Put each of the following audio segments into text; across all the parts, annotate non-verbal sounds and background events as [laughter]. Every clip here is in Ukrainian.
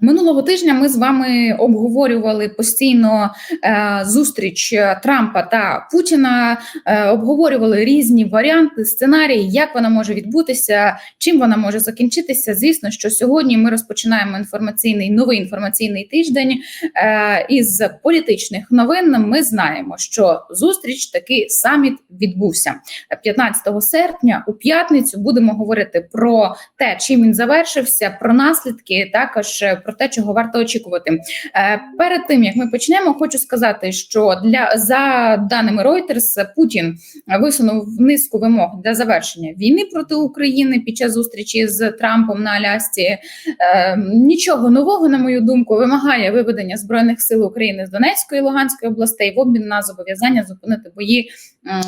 Минулого тижня ми з вами обговорювали постійно е, зустріч Трампа та Путіна, е, обговорювали різні варіанти, сценарії, як вона може відбутися, чим вона може закінчитися. Звісно, що сьогодні ми розпочинаємо інформаційний новий інформаційний тиждень е, із політичних новин. Ми знаємо, що зустріч таки саміт відбувся 15 серпня. У п'ятницю будемо говорити про те, чим він завершився, про наслідки також е, про те, чого варто очікувати. Е, Перед тим як ми почнемо, хочу сказати, що для за даними Reuters, Путін висунув низку вимог для завершення війни проти України під час зустрічі з Трампом на Алясці. Е, Нічого нового, на мою думку, вимагає виведення збройних сил України з Донецької і Луганської областей в обмін на зобов'язання зупинити бої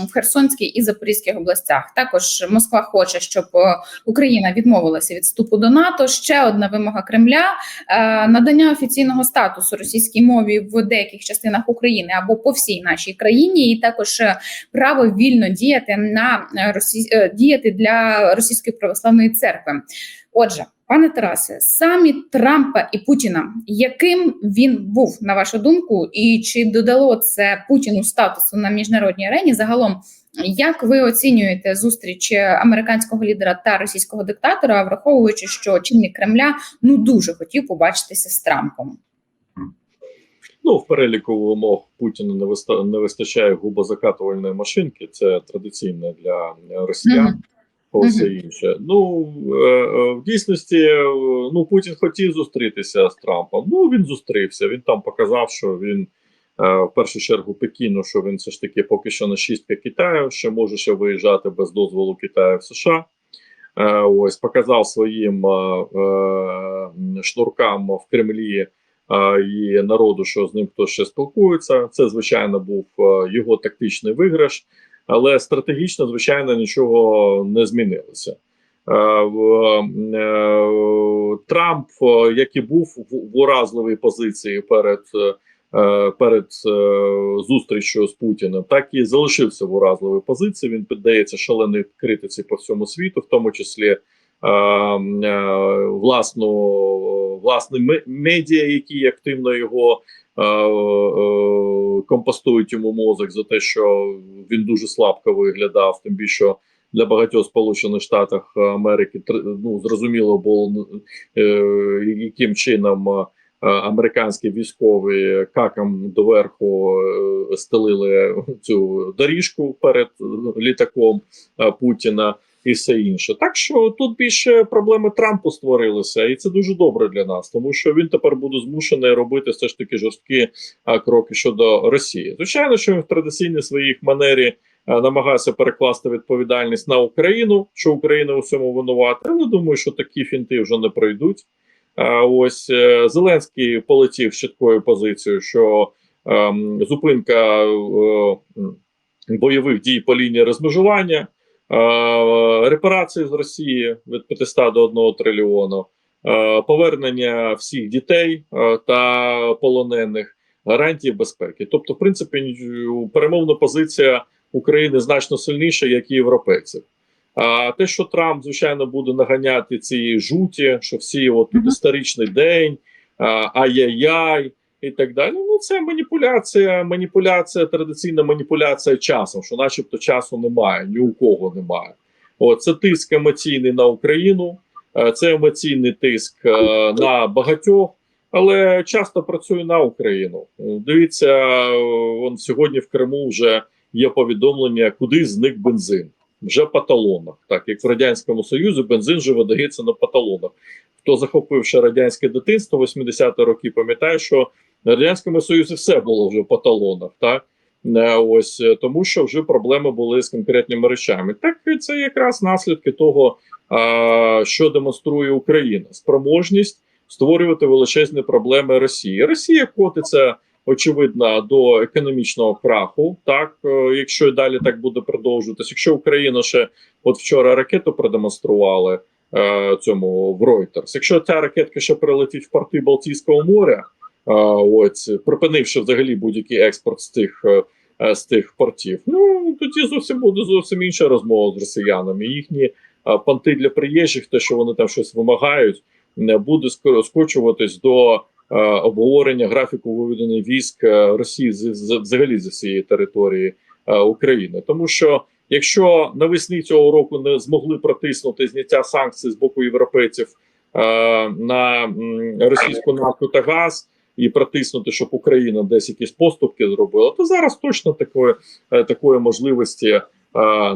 в Херсонській і Запорізьких областях. Також Москва хоче, щоб е, Україна відмовилася від вступу до НАТО. Ще одна вимога Кремля надання офіційного статусу російській мові в деяких частинах України або по всій нашій країні, і також е, право вільно діяти на е, росі... е, діяти для російської православної церкви. Отже. Пане Тарасе, саміт Трампа і Путіна, яким він був на вашу думку, і чи додало це Путіну статусу на міжнародній арені? Загалом, як ви оцінюєте зустріч американського лідера та російського диктатора, враховуючи, що чинник Кремля ну дуже хотів побачитися з Трампом? Ну, в переліку вимог Путіна не виста не вистачає губозакатувальної машинки. Це традиційне для росіян. Все інше. Ну е, е, в дійсності, е, ну Путін хотів зустрітися з Трампом. Ну він зустрівся. Він там показав, що він в першу чергу Пекіну, що він все ж таки поки що на шістка Китаю, що може ще виїжджати без дозволу Китаю в США. Ось показав своїм шнуркам в Кремлі і народу, що з ним хтось ще спілкується. Це звичайно був його тактичний виграш, але стратегічно, звичайно, нічого не змінилося. Е, е, Трамп, е, як і був в уразливій позиції перед, перед зустрічю з Путіним, так і залишився в уразливій позиції. Він піддається шаленій критиці по всьому світу, в тому числі власну власне медіа, які активно його компостують йому мозок за те, що він дуже слабко виглядав, тим більше для багатьох Сполучених Штатів Америки. Ну зрозуміло було е, яким чином е, американські військові каком доверху е, стелили цю доріжку перед літаком Путіна і все інше. Так що тут більше проблеми Трампу створилися, і це дуже добре для нас, тому що він тепер буде змушений робити все ж таки жорсткі а, кроки щодо Росії. Звичайно, що він в традиційній своїх манері намагався перекласти відповідальність на Україну, що Україна у цьому винувата. Але думаю, що такі фінти вже не пройдуть. А ось е, Зеленський полетів з чіткою позицією, що ем, зупинка е, бойових дій по лінії розмежування, репарації з Росії від 500 до 1 трильйону, е, повернення всіх дітей е, та полонених, гарантії безпеки. Тобто, в принципі, перемовна позиція України значно сильніша, як і європейців. А те, що Трамп, звичайно, буде наганяти ці жуті, що всі от Мгм. історичний день, ай-яй-яй і так далі. Ну, це маніпуляція, маніпуляція, традиційна маніпуляція часом, що, начебто, часу немає, ні у кого немає. От це тиск емоційний на Україну, е, це емоційний тиск е, на багатьох, але часто працює на Україну. Е, Дивіться, е, он сьогодні в Криму вже є повідомлення, куди зник бензин. Вже по талонах, так як в радянському союзі бензин вже видається на паталонах. Хто захопив ще радянське дитинство 80-ті роки, пам'ятає, що на радянському союзі все було вже по талонах, так ось е, тому, що вже проблеми були з конкретними речами. Так це якраз наслідки того, що демонструє Україна: спроможність створювати величезні проблеми Росії. Росія котиться очевидно до економічного краху. Так, е, якщо і далі так буде продовжуватися, якщо Україна ще от вчора ракету продемонстрували е, цьому в Reuters, якщо ця ракетка ще прилетить в порти Балтійського моря, е, ось припинивши взагалі будь-який експорт з тих. е, е, З тих портів, ну тоді зовсім буде зовсім інша розмова з росіянами. Їхні а, понти для приїжджих, те, що вони там щось вимагають, не буде ско- скочуватись до е, обговорення графіку виведення військ е, Росії з, з взагалі зі всієї території е, України, тому що якщо навесні цього року не змогли протиснути зняття санкцій з боку європейців е, на російську нафту та газ. І протиснути, щоб Україна десь якісь поступки зробила, то зараз точно такої, е, такої можливості е,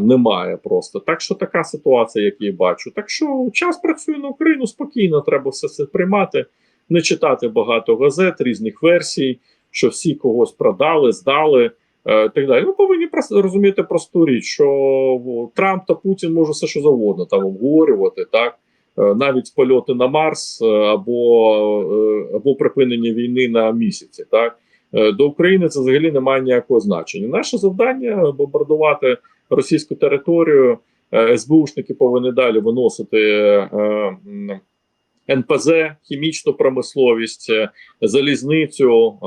немає просто. Так що така ситуація, як я бачу. Так що час працює на Україну спокійно, треба все це приймати, не читати багато газет, різних версій, що всі когось продали, здали. е, Так далі. Ми повинні просто розуміти просту річ, що Трамп та Путін можуть все що завгодно там обговорювати, так навіть польоти на Марс е, або, е, або припинення війни на місяці. Так Е, до України це взагалі не має ніякого значення. Наше завдання бомбардувати російську територію. Е, СБУшники повинні далі виносити е, НПЗ, хімічну промисловість, е, залізницю, е,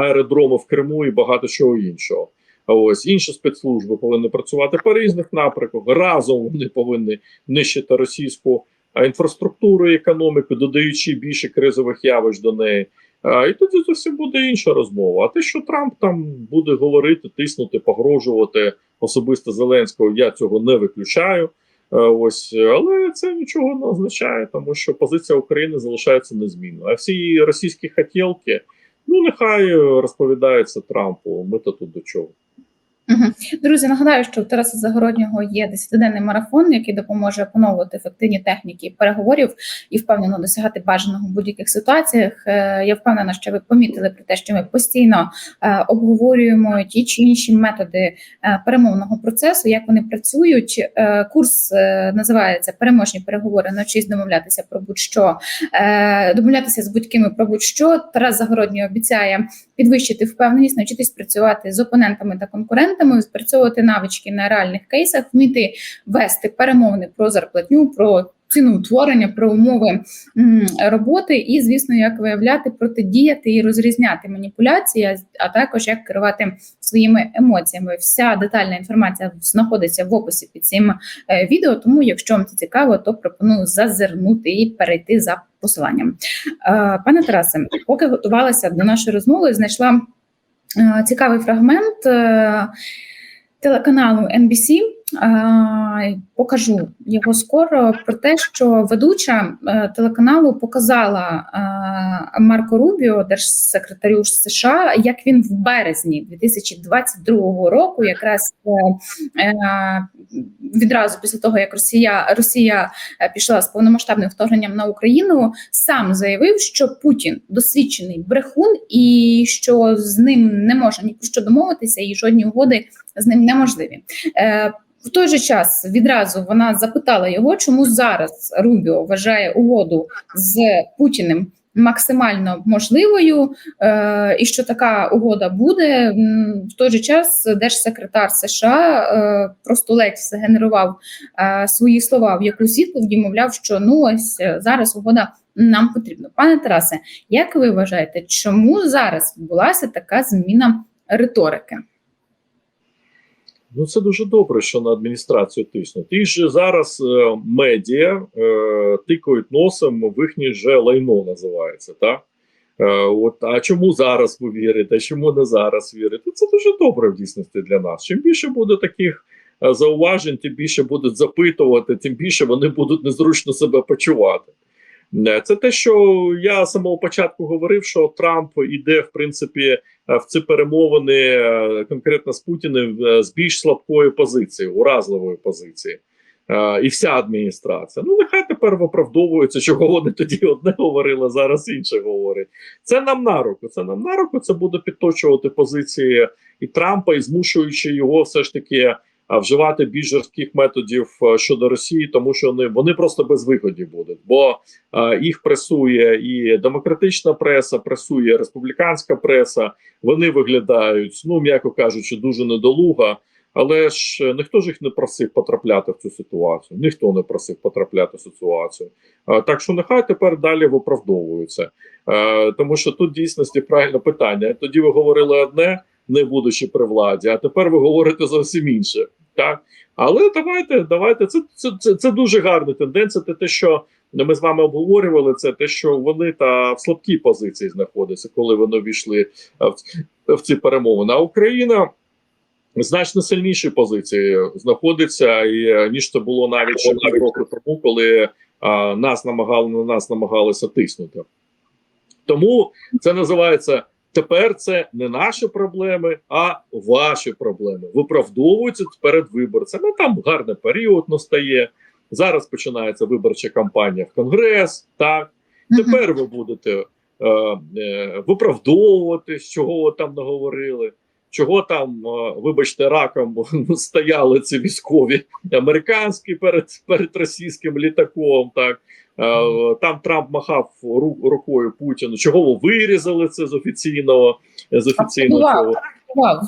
аеродроми в Криму і багато чого іншого. Ось інші спецслужби повинні працювати по різних напрямках. Разом вони повинні нищити російську а, інфраструктуру і економіку, додаючи більше кризових явищ до неї. А, і тоді зовсім буде інша розмова. А те, що Трамп там буде говорити, тиснути, погрожувати особисто Зеленського, я цього не виключаю. Ось, але це нічого не означає, тому що позиція України залишається незмінною. А всі російські хотілки, ну нехай розповідаються Трампу. Ми то тут до чого. Друзі, нагадаю, що у Тараса Загороднього є 10-денний марафон, який допоможе опановувати ефективні техніки переговорів і впевнено досягати бажаного в будь-яких ситуаціях. Е, Я впевнена, що ви помітили про те, що ми постійно е, обговорюємо ті чи інші методи е, перемовного процесу, як вони працюють. Курс називається Переможні переговори. Навчись домовлятися про будь-що, домовлятися з будь-кими про будь-що. Тарас Загородній обіцяє підвищити впевненість, навчитись працювати з опонентами та конкурентами, спрацьовувати навички на реальних кейсах, вміти вести перемовини про зарплатню, про ціноутворення, про умови роботи, і, звісно, як виявляти, протидіяти і розрізняти маніпуляції, а- також як керувати своїми емоціями. Вся детальна інформація знаходиться в описі під цим е, відео. Тому, якщо вам це цікаво, то пропоную зазирнути і перейти за посиланням. Е, Пане Тарасе, поки готувалася до нашої розмови, знайшла цікавий фрагмент е, телеканалу NBC. Е, Покажу його скоро про те, що ведуча е, телеканалу показала е, Марко Рубіо, держсекретарю США, як він в березні 2022 року, якраз е, е, відразу після того, як Росія Росія е, пішла з повномасштабним вторгненням на Україну, сам заявив, що Путін досвідчений брехун, і що з ним не можна ні про що домовитися, і жодні угоди з ним неможливі. Е, в той же час відразу вона запитала його, чому зараз Рубіо вважає угоду з Путіним максимально можливою, е, і що така угода буде. В той же час держсекретар США е, просто ледь згенерував е, свої слова в якусь відповіді, мовляв, що ну ось зараз угода нам потрібна. Пане Тарасе, як ви вважаєте, чому зараз відбулася така зміна риторики? Ну, це дуже добре, що на адміністрацію тиснуть. І ж зараз е, медіа е, тикають носом в їхнє же лайно називається. Так? Е, от, а чому зараз ви вірите? Чому не зараз вірите? Це дуже добре в дійсності для нас. Чим більше буде таких е, зауважень, тим більше будуть запитувати, тим більше вони будуть незручно себе почувати. Е, Це те, що я з самого початку говорив, що Трамп іде в принципі е, в ці перемовини е, конкретно з Путіним з більш слабкої позиції, уразливої позиції. Е, І вся адміністрація. Ну, нехай тепер виправдовуються, чого вони тоді одне говорили, зараз інше говорять. Це нам на руку. Це нам на руку. Це буде підточувати позиції і Трампа, і змушуючи його все ж таки вживати більш жорстких методів е, щодо Росії, тому що вони, вони просто без виходів будуть. Бо е, їх пресує і демократична преса, пресує республіканська преса. Вони виглядають, ну м'яко кажучи, дуже недолуга. Але ж е, ніхто ж їх не просив потрапляти в цю ситуацію. Ніхто не просив потрапляти в ситуацію. Так що нехай тепер далі виправдовуються. Тому що тут дійсності правильне питання. Тоді ви говорили одне, не будучи при владі, а тепер ви говорите зовсім інше. Так? Але давайте, давайте, це, це, це, це дуже гарна тенденція. Це те, що ми з вами обговорювали це, те, що вони та в слабкій позиції знаходяться, коли вони війшли е, в, в ці перемовини. А Україна значно сильнішій позиції знаходиться, і е, ніж це було навіть ще півроку тому, коли а, нас намагали на нас намагалися тиснути. Тому це називається тепер це не наші проблеми, а ваші проблеми. Виправдовуються перед виборцями. Там гарний період настає. Зараз починається виборча кампанія в Конгрес. Так тепер ви будете е, е, виправдовувати, чого ви там наговорили. Чого там, е, вибачте, раком [laughs] стояли ці військові американські перед перед російським літаком? Так Е, там Трамп махав ру- рукою Путіну. Чого ви вирізали це з офіційного з офіційного Активував.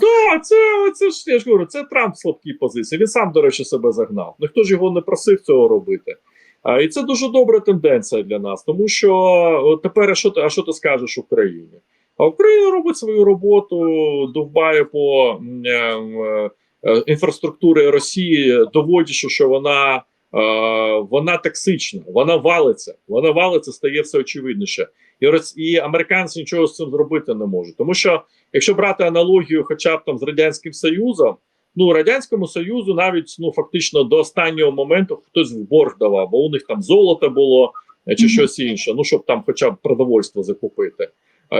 Да, це, це ж я ж говорю, це Трамп в слабкій позиції. Він сам, до речі, себе загнав. Ніхто ж його не просив цього робити. А, і це дуже добра тенденція для нас, тому що тепер а що ти, а що ти скажеш Україні? А Україна робить свою роботу, довбає по е, е, інфраструктури Росії, доводячи, що вона, е, вона токсична, вона валиться, вона валиться, стає все очевидніше. І, Рос- і американці нічого з цим зробити не можуть. Тому що, якщо брати аналогію, хоча б там з радянським Союзом, ну радянському союзу навіть ну фактично до останнього моменту хтось в борг давав, бо у них там золото було чи щось інше. Ну щоб там, хоча б продовольство закупити.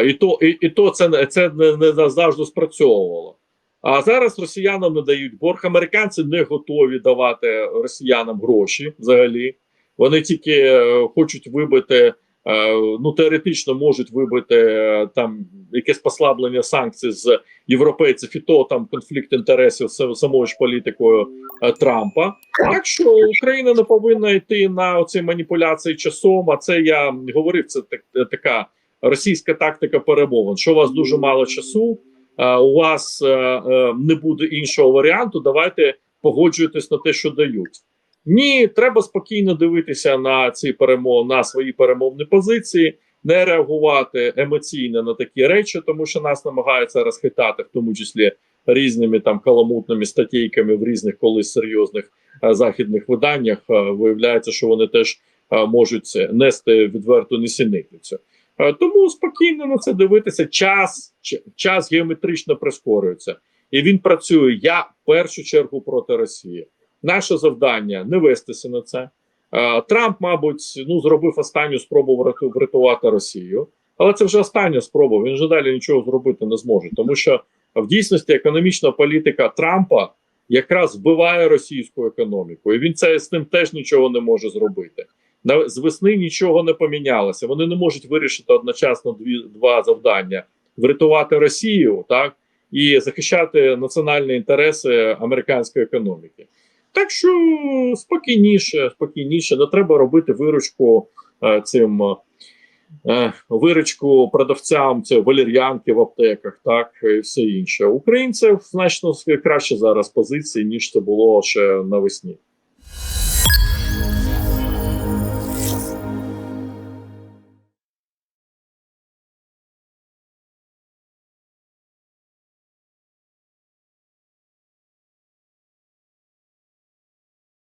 І то, і, і то це, це не, не завжди спрацьовувало. А зараз росіянам не дають борг. Американці не готові давати росіянам гроші взагалі. Вони тільки е, хочуть вибити. е, Ну, теоретично можуть вибити е, там якесь послаблення санкцій з європейців, і то там конфлікт інтересів з самою ж політикою Трампа. Так що Україна не повинна йти на оці маніпуляції часом. А це я говорив. Це так, така російська тактика перемовин. Що у вас дуже мало часу, е, у вас е, е, не буде іншого варіанту. Давайте погоджуйтесь на те, що дають. Ні, треба спокійно дивитися на ці перемов на свої перемовні позиції, не реагувати емоційно на такі речі, тому що нас намагаються розхитати, в тому числі різними там каламутними статейками в різних колись серйозних е, західних виданнях. Е, виявляється, що вони теж е, можуть нести відверту несеницю. Е, Тому спокійно на це дивитися. Час час геометрично прискорюється, і він працює. Я в першу чергу проти Росії. Наше завдання не вестися на це. Е, Трамп, мабуть, ну зробив останню спробу вряту- врятувати Росію, але це вже остання спроба. Він вже далі нічого зробити не зможе, тому що в дійсності економічна політика Трампа якраз вбиває російську економіку, і він це з ним теж нічого не може зробити. З весни нічого не помінялося. Вони не можуть вирішити одночасно дві два завдання: врятувати Росію, так і захищати національні інтереси американської економіки. Так що спокійніше, спокійніше, не треба робити виручку е, цим е, виручку продавцям це валер'янки в аптеках, так і все інше. Українців значно краще зараз позиції, ніж це було ще навесні.